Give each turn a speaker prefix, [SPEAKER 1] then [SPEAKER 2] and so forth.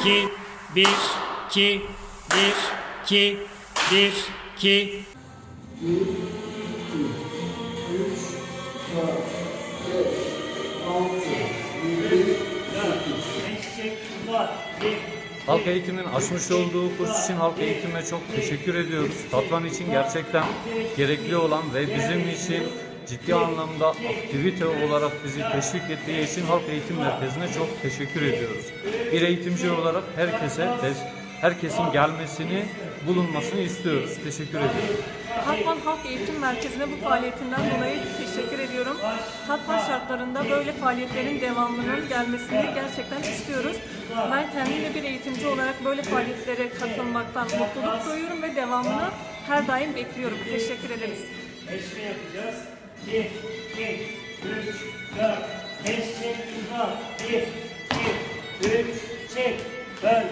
[SPEAKER 1] 2, 1, 2, 1, 2, 1, 2.
[SPEAKER 2] Halk eğitimin açmış olduğu kurs için halk eğitime çok teşekkür ediyoruz. Tatvan için gerçekten gerekli olan ve bizim için ciddi anlamda aktivite olarak bizi teşvik ettiği için Halk Eğitim Merkezi'ne çok teşekkür ediyoruz. Bir eğitimci olarak herkese herkesin gelmesini, bulunmasını istiyoruz. Teşekkür ediyoruz.
[SPEAKER 3] Tatvan Halk Eğitim Merkezi'ne bu faaliyetinden dolayı teşekkür ediyorum. Tatvan şartlarında böyle faaliyetlerin devamlının gelmesini gerçekten istiyoruz. Ben kendim de bir eğitimci olarak böyle faaliyetlere katılmaktan mutluluk duyuyorum ve devamını her daim bekliyorum. Teşekkür ederiz.
[SPEAKER 1] Eşme yapacağız. 1, 2, 3, 4. Eşek uzat. 1, 2, 3, çek. Dön.